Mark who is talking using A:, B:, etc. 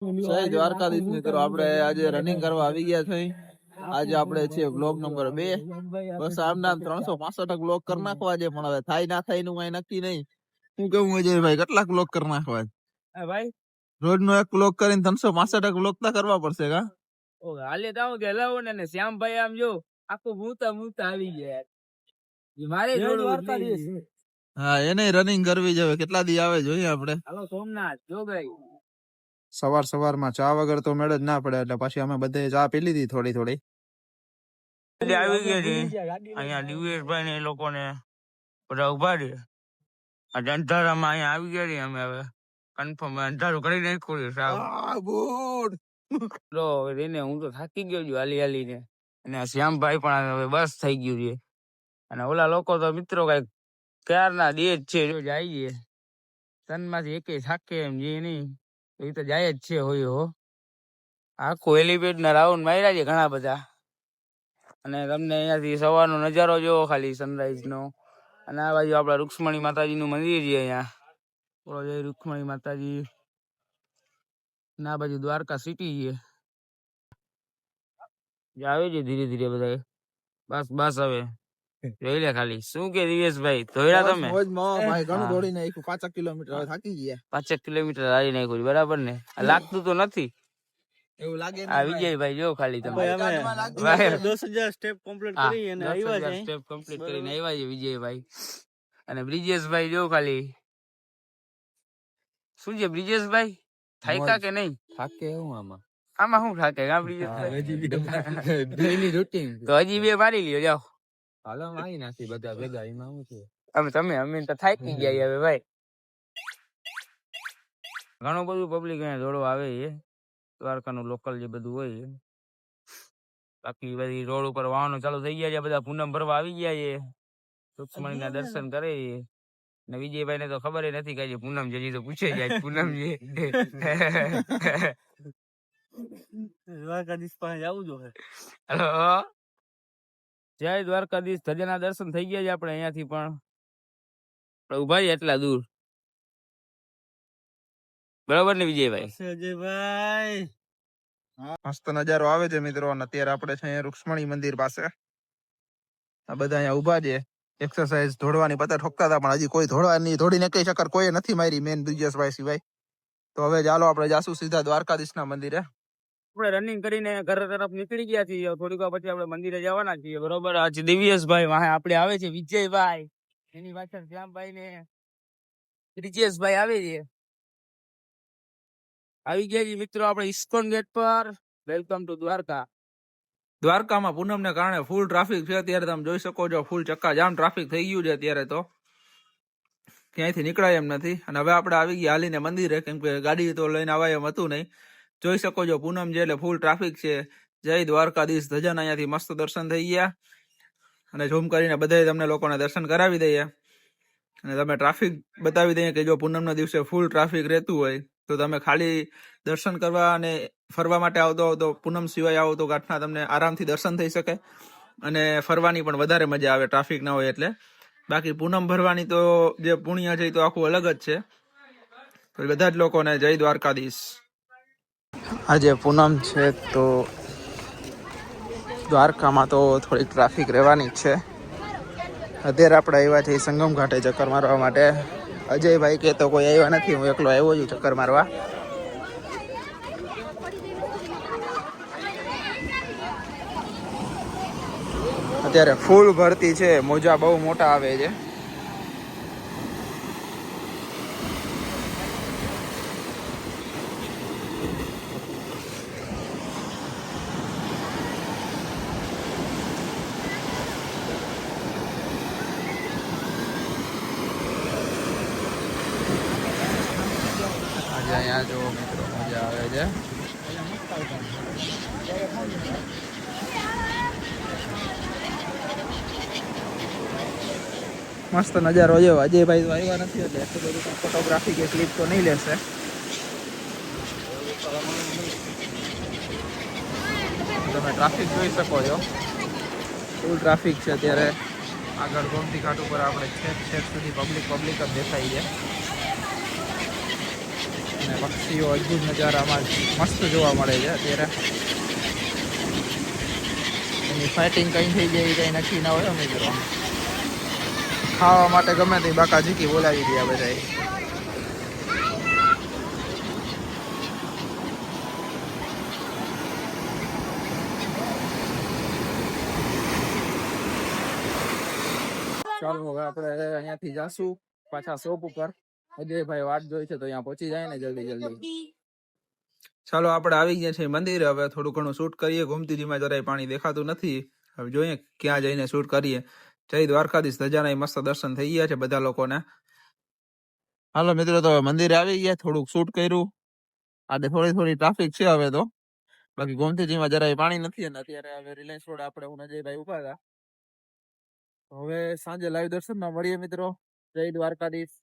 A: જય દ્વારકાધીશ મિત્રો. આપણે આજે રનિંગ કરવા આવી ગયા છે આજે આપણે છે બ્લોગ નંબર બે. બસ આમના ત્રણસો પાસઠ બ્લોગ કરી નાખવા છે પણ હવે થાય ના થાયનું કઈ નક્કી નહીં. શું કેવું અજયભાઈ કેટલાક બ્લોગ કરી નાખવા
B: ભાઈ.
A: રોજ નો એક બ્લોગ કરીને ત્રણસો પાસઠ બ્લોગ તો કરવા પડશે કા?
B: ઓ હાલે તો કે લાવો ને ને શ્યામભાઈ આમ જો આખું મૂતા મૂતા આવી ગયા મારે.
A: હા એને રનિંગ કરવી જોઈએ કેટલા દી આવે જોઈએ આપણે?
B: હાલો સોમનાથ જો ભાઈ.
A: સવાર સવારમાં ચા વગર તો મેળ જ ના પડે. એટલે પછી અમે બધે ચા પી લીધી થોડી થોડી.
C: આવી ગયા છે અહીંયા દિવેશભાઈ ને એ લોકોને બધા ઊભા છે આજે અંધારામાં અહીંયા આવી ગયા છીએ અમે હવે. કન્ફર્મ અંધારું કરી નાખ્યું
A: બોડ
B: લો એને હું તો થાકી ગયો છું હાલી હાલીને. અને શ્યામભાઈ પણ હવે બસ થઈ ગયું છે. અને ઓલા લોકો તો મિત્રો કંઈક ક્યારના દે જ છે જો જાય છે. તનમાંથી એકે થાકે એમ જે નહીં. એ તો જાય જ છે હોય હો. આખું એલિવેટ ને રાઉન્ડ માર્યા છે ઘણા બધા. અને તમને અહીંયાથી સવારનો નજારો જોવો ખાલી સનરાઈઝ નો. અને આ બાજુ આપણા રૂક્ષ્મણી માતાજીનું મંદિર છે અહીંયા. બોલો જય રૂક્ષ્મણી માતાજી. અને આ બાજુ દ્વારકા સિટી છે. આવે છે ધીરે ધીરે બધા બસ બસ હવે. જોઈ લે ખાલી. શું કે દિવેશભાઈ? ધોયા તમે?
A: ભાઈ ઘણું દોડી નાખ્યું. પાંચક કિલોમીટર હવે થાકી ગયા.
B: પાંચક કિલોમીટર હારી નાખ્યું બરાબર ને? લાગતું તો નથી.
A: એવું લાગે
B: આ વિજયભાઈ જો ખાલી તમે.
A: ભાઈ, અમે-
B: ભાઈ,
C: દસ હજાર સ્ટેપ કમ્પ્લીટ કરી અને આવ્યા છે.
B: step complete કરીને આવ્યા છે વિજયભાઈ. અને બ્રિજેશભાઈ જો ખાલી. શું છે બ્રિજેશભાઈ? થાક્યા કે નહીં?
A: થાકે હું આમાં.
B: આમાં શું થાકે? બ્રિજેશભાઈ. તો હજી બે મારી લ્યો જાઓ.
A: હાલો આવી નાખી બધા ભેગા એમાં હું છે?
B: અમે તમે અમે તો થાકી ગયા હવે ભાઈ. ઘણું બધું પબ્લિક અહીંયા દોડવા આવે છે. દ્વારકાનું લોકલ જે બધું હોય છે. બાકી બધી રોડ ઉપર વાહનો ચાલુ થઈ ગયા છે બધા પૂનમ ભરવા આવી ગયા છે. સુક્ષ્મણીના દર્શન કરે છે. ને વિજયભાઈ ને તો ખબર નથી કે પૂનમ જે તો પૂછે જાય પૂનમ જે.
C: દ્વારકાધીશ પાસે જવું જોઈએ
B: હેલો? જય દ્વારકાધીશ ધજાના દર્શન થઈ ગયા છે આપણે અહીંયાથી પણ. ઊભા છે એટલા દૂર. બરાબર ને વિજયભાઈ?
C: અજયભાઈ
A: મસ્ત નજારો આવે છે મિત્રો અને અત્યારે આપણે છે અહીંયા રૂક્ષ્મણી મંદિર પાસે. આ બધા અહીંયા ઊભા છે. એક્સરસાઇઝ ધોડવાની પતા ઠોકતા હતા પણ હજી કોઈ દોડવાની ધોડી નીકળી શકર કોઈ નથી મારી મેન બ્રિજેશભાઈ સિવાય. તો હવે ચાલો આપણે જાસુ સીધા દ્વારકાધીશના મંદિરે.
B: આપણે રનિંગ કરીને ઘર તરફ નીકળી ગયા છીએ. થોડીક વાર પછી આપણે મંદિરે જવાના છીએ. બરોબર? આજ દિવ્યેશભાઈ વાહે આપણે આવે છે. વિજયભાઈ. એની પાછળ શ્યામભાઈ ને બ્રિજેશભાઈ આવે છે. આવી ગયા છીએ મિત્રો આપણે ઇસ્કોન ગેટ પર. Welcome to Dwarka.
A: દ્વારકામાં પૂનમને કારણે ફૂલ ટ્રાફિક છે. અત્યારે તમે જોઈ શકો છો ફૂલ ચક્કાજામ ટ્રાફિક થઈ ગયું છે અત્યારે તો. ક્યાંયથી નીકળાય એમ નથી. અને હવે આપણે આવી ગયા હાલીને મંદિરે, કેમ કે ગાડી તો લઈને આવાય એમ હતું નહીં. જોઈ શકો છો, પૂનમ જે એટલે ફૂલ ટ્રાફિક છે. જય દ્વારકાધીશ ધજન અહીંયાથી મસ્ત દર્શન થઈ ગયા. અને ઝૂમ કરીને બધાય તમને લોકોને દર્શન કરાવી દઈએ. અને તમે ટ્રાફિક બતાવી દઈએ કે જો પૂનમના દિવસે ફૂલ ટ્રાફિક રહેતું હોય, તો તમે ખાલી દર્શન કરવા અને ફરવા માટે આવતો હો તો પૂનમ સિવાય આવો તો ગાંઠના તમને આરામથી દર્શન થઈ શકે. અને ફરવાની પણ વધારે મજા આવે ટ્રાફિક ના હોય એટલે. બાકી પૂનમ ભરવાની તો જે પુણ્ય છે એ તો આખું અલગ જ છે. તો બધા જ લોકોને જય દ્વારકાધીશ. આજે પૂનમ છે તો દ્વારકામાં તો થોડીક ટ્રાફિક રહેવાની જ છે. અત્યારે આપણે આવ્યા છીએ સંગમ ઘાટે ચક્કર મારવા માટે. અજયભાઈ કે તો કોઈ આવ્યા નથી, હું એકલો આવ્યો છું ચક્કર મારવા. અત્યારે ફૂલ ભરતી છે, મોજા બહુ મોટા આવે છે. અહીંયા જો મિત્રો મજા આવે છે મસ્ત નજારો છે અજયભાઈ તો આવ્યા નથી એટલે એટલું બધું ફોટોગ્રાફી કે ક્લિપ તો નહીં લેશે. તમે ટ્રાફિક જોઈ શકો છો. ફૂલ ટ્રાફિક છે અત્યારે. આગળ ગોમતી ઘાટ ઉપર આપણે છેક છેક સુધી પબ્લિક પબ્લિક જ દેખાય છે. અને પક્ષીઓ અદ્ભુત નજારામાં મસ્ત જોવા મળે છે અત્યારે. એની ફાઇટિંગ કઈ થઈ જાય કઈ નક્કી ના હોય મિત્રો. ખાવા માટે ગમે તે બાકા જીકી બોલાવી દે બધા ચાલો હવે આપણે અહીંયાથી જાશું પાછા શોપ ઉપર. અજયભાઈ વાટ જોઈ છે તો અહીંયા પહોંચી જાય ને જલ્દી જલ્દી. ચાલો, આપણે આવી ગયા છે મંદિરે. હવે થોડું ઘણું શૂટ કરીએ. ગોમતીજીમાં જરાય પાણી દેખાતું નથી. હવે જોઈએ ક્યાં જઈને શૂટ કરીએ. જય દ્વારકાધીશ. ધજાના મસ્ત દર્શન થઈ ગયા છે બધા લોકોને. હાલો મિત્રો, તો હવે મંદિરે આવી ગયા. થોડુંક શૂટ કર્યું. આજે થોડી થોડી ટ્રાફિક છે હવે તો. બાકી ગોમતીજીમાં જરાય પાણી નથી અને અત્યારે હવે રિલાયન્સ રોડ આપણે હું અજયભાઈ ઊભા હતા. હવે સાંજે લાઈવ દર્શનમાં મળીએ મિત્રો. જય દ્વારકાધીશ.